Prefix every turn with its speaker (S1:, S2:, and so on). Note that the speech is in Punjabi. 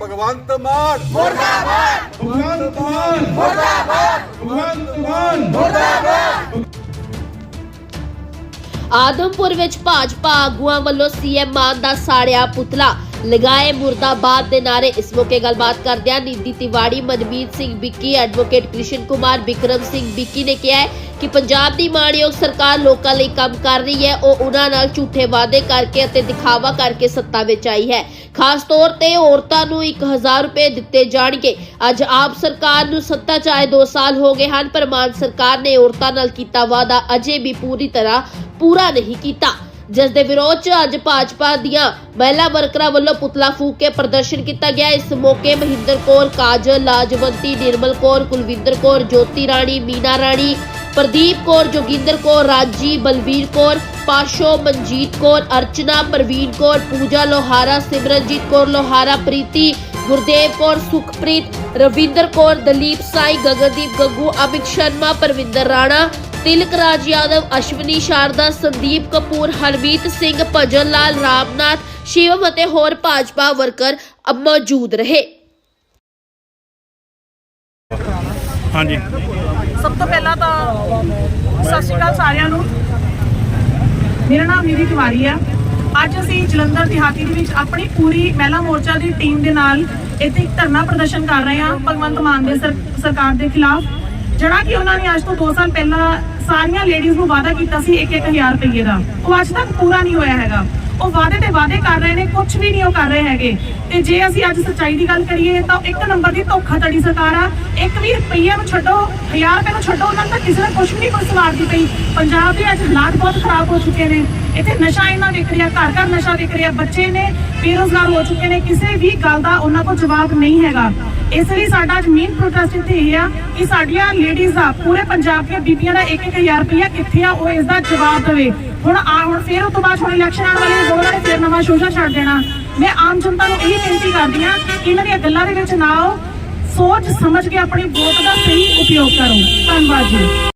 S1: ਭਗਵੰਤ ਮਾਨ। ਮੁਰਦਾਬਾਦ। ਭਗਵੰਤ ਮਾਨ। ਮੁਰਦਾਬਾਦ। ਭਗਵੰਤ ਮਾਨ।
S2: ਆਦਮਪੁਰ ਵਿੱਚ ਭਾਜਪਾ ਆਗੂਆਂ ਵੱਲੋਂ ਸੀਐਮ ਮਾਨ ਦਾ ਸਾੜਿਆ ਪੁਤਲਾ ਲਗਾਏ ਮੁਰਦਾਬਾਦ ਦੇ ਨਾਰੇ। ਇਸ ਮੌਕੇ ਗੱਲਬਾਤ ਕਰਦਿਆਂ ਨਿੱਦੀ ਤਿਵਾੜੀ ਮਨਮੀਤ ਸਿੰਘ ਵਿੱਕੀ ਐਡਵੋਕੇਟ ਕ੍ਰਿਸ਼ਨ ਕੁਮਾਰ ਵਿਕਰਮ ਸਿੰਘ ਵਿੱਕੀ ਨੇ ਕਿਹਾ ਹੈ ਕਿ ਪੰਜਾਬ ਦੀ ਮਾਣਯੋਗ ਸਰਕਾਰ ਲੋਕਾਂ ਲਈ ਕੰਮ ਕਰ ਰਹੀ ਹੈ, ਉਹ ਉਹਨਾਂ ਨਾਲ ਝੂਠੇ ਵਾਅਦੇ ਕਰਕੇ ਅਤੇ ਦਿਖਾਵਾ ਕਰਕੇ ਸੱਤਾ ਵਿੱਚ ਆਈ ਹੈ। ਖਾਸ ਤੌਰ ਤੇ ਔਰਤਾਂ ਨੂੰ 1000 ਰੁਪਏ ਦਿੱਤੇ ਜਾਣਗੇ। ਅੱਜ ਆਪ ਸਰਕਾਰ ਨੂੰ ਸੱਤਾ ਚ ਆਏ 2 ਸਾਲ ਹੋ ਗਏ ਹਨ, ਪਰ ਮਾਨ ਸਰਕਾਰ ਨੇ ਔਰਤਾਂ ਨਾਲ ਕੀਤਾ ਵਾਅਦਾ ਅਜੇ ਵੀ ਪੂਰੀ ਤਰ੍ਹਾਂ ਪੂਰਾ ਨਹੀਂ ਕੀਤਾ। ਜਿਸ ਦੇ ਵਿਰੋਧ 'ਚ ਅੱਜ ਭਾਜਪਾ ਦੀਆਂ ਮਹਿਲਾ ਵਰਕਰਾਂ ਵੱਲੋਂ ਪੁਤਲਾ ਫੂਕ ਕੇ ਪ੍ਰਦਰਸ਼ਨ ਕੀਤਾ ਗਿਆ। ਇਸ ਮੌਕੇ ਮਹਿੰਦਰ ਕੌਰ, ਕਾਜਲ, ਲਾਜਵੰਤੀ, ਨਿਰਮਲ ਕੌਰ, ਕੁਲਵਿੰਦਰ ਕੌਰ, ਜੋਤੀ ਰਾਣੀ, ਮੀਨਾ ਰਾਣੀ ਪ੍ਰਦੀਪ ਕੌਰ, ਜੋਗਿੰਦਰ ਕੌਰ ਰਾਜੀ ਬਲਵੀਰ ਕੌਰ, ਪਾਸ਼ੋ, ਮਨਜੀਤ ਕੌਰ, ਅਰਚਨਾ, ਪ੍ਰਵੀਨ ਕੌਰ, ਪੂਜਾ ਲੋਹਾਰਾ, ਸਿਮਰਨਜੀਤ ਕੌਰ ਲੋਹਾਰਾ, ਪ੍ਰੀਤੀ, ਗੁਰਦੇਵ ਕੌਰ, ਸੁਖਪ੍ਰੀਤ, ਰਵਿੰਦਰ ਕੌਰ, ਦਲੀਪ ਸਾਈ, ਗਗਨਦੀਪ ਗੱਗੂ, ਅਮਿਤ ਸ਼ਰਮਾ, ਪਰਵਿੰਦਰ ਰਾਣਾ, ਤਿਲਕ ਰਾਜ ਯਾਦਵ, ਅਸ਼ਵਨੀ ਸ਼ਾਰਦਾ, ਸੰਦੀਪ ਕਪੂਰ, ਹਰਮੀਤ ਸਿੰਘ, ਭਜਨ ਲਾਲ, ਰਾਮਨਾਥ, ਸ਼ਿਵਮ ਅਤੇ ਹੋਰ ਭਾਜਪਾ ਵਰਕਰ ਮੌਜੂਦ ਰਹੇ।
S3: ਹਾਂਜੀ।
S4: ਸਭ ਤੋਂ ਪਹਿਲਾਂ ਤਾਂ ਸਤਿ ਸ਼੍ਰੀ ਅਕਾਲ ਸਾਰਿਆਂ ਨੂੰ। ਮੇਰਾ ਨਾਮ ਨੀਰੀ ਤਿਵਾਰੀ ਆ। ਅੱਜ ਅਸੀਂ ਜਲੰਧਰ ਦਿਹਾਤੀ ਦੇ ਵਿੱਚ ਆਪਣੀ ਪੂਰੀ ਮਹਿਲਾ ਮੋਰਚਾ ਦੀ ਟੀਮ ਦੇ ਨਾਲ ਇੱਥੇ ਇੱਕ ਧਰਨਾ ਪ੍ਰਦਰਸ਼ਨ ਕਰ ਰਹੇ ਹਾਂ ਭਗਵੰਤ ਮਾਨ ਦੇ ਸਰਕਾਰ ਦੇ ਖਿਲਾਫ, ਜਿਹੜਾ ਕਿ ਉਹਨਾਂ ਨੇ ਅੱਜ ਤੋਂ 2 ਸਾਲ ਪਹਿਲਾਂ ਸਾਰੀਆਂ ਲੇਡੀਜ਼ ਨੂੰ ਵਾਅਦਾ ਕੀਤਾ ਸੀ 1-1000 ਰੁਪਏ ਦਾ। ਉਹ ਅੱਜ ਤੱਕ ਪੂਰਾ ਨਹੀਂ ਹੋਇਆ ਹੈਗਾ। ਉਹ ਵਾਅਦੇ ਤੇ ਵਾਅਦੇ ਕਰ ਰਹੇ ਨੇ ਕੁਝ ਵੀ ਨਹੀਂ ਉਹ ਕਰ ਰਹੇ ਹੈਗੇ। ਤੇ ਜੇ ਅਸੀਂ ਅੱਜ ਸੱਚਾਈ ਦੀ ਗੱਲ ਕਰੀਏ, ਤਾਂ ਇੱਕ ਨੰਬਰ ਦੀ ਧੋਖਾਧੜੀ ਸਰਕਾਰ ਆ। ਇੱਕ ਵੀ ਰੁਪਈਆ ਨੂੰ ਛੱਡੋ 1000 ਰੁਪਏ ਨੂੰ ਛੱਡੋ, ਉਹਨਾਂ ਨੂੰ ਕਿਸੇ ਨੇ ਕੁਝ ਵੀ ਨਹੀਂ ਕੋਈ ਸਵਾਰਦੀ ਪਈ ਪੰਜਾਬ ਦੇ ਅੱਜ ਹਾਲਾਤ ਬਹੁਤ ਖਰਾਬ ਹੋ ਚੁੱਕੇ ਨੇ। ਇੱਥੇ ਨਸ਼ਾ ਇੰਨਾ ਵਿਕ ਰਿਹਾ, ਘਰ ਘਰ ਨਸ਼ਾ ਵਿਕ ਰਿਹਾ, ਬੱਚੇ ਨੇ ਬੇਰੋਜ਼ਗਾਰ ਹੋ ਚੁੱਕੇ ਨੇ। ਕਿਸੇ ਵੀ ਗੱਲ ਦਾ ਉਹਨਾਂ ਕੋਲ ਜਵਾਬ ਨਹੀਂ ਹੈਗਾ। ਇਸ ਲਈ ਸਾਡਾ ਅੱਜ ਮੇਨ ਪ੍ਰੋਟੈਸਟ ਇੱਥੇ ਇਹ ਆ ਕਿ ਸਾਡੀਆਂ ਲੇਡੀਜ਼ ਦਾ ਪੂਰੇ ਪੰਜਾਬ ਦੀਆਂ ਬੀਬੀਆਂ ਦਾ 1-1000 ਰੁਪਇਆ ਕਿੱਥੇ ਆ, ਉਹ ਇਸ ਦਾ ਜਵਾਬ ਦੇਵੇ। ਹੁਣ ਆ, ਹੁਣ ਫੇਰ ਉਸ ਤੋਂ ਬਾਅਦ ਹੁਣ ਇਲੈਕਸ਼ਨ ਆਉਣ ਵਾਲੇ ਨੇ ਉਹਨਾਂ ਨੇ ਫੇਰ ਨਵਾਂ ਸ਼ੋਸ਼ਾ ਛੱਡ ਦੇਣਾ। ਮੈਂ ਆਮ ਜਨਤਾ ਨੂੰ ਇਹੀ ਬੇਨਤੀ ਕਰਦੀ ਆ ਕਿ ਇਹਨਾਂ ਦੀਆਂ ਗੱਲਾਂ ਦੇ ਵਿੱਚ ਨਾ ਆਓ, ਸੋਚ ਸਮਝ ਕੇ ਆਪਣੀ ਵੋਟ ਦਾ ਸਹੀ ਉਪਯੋਗ ਕਰੋ। ਧੰਨਵਾਦ ਜੀ।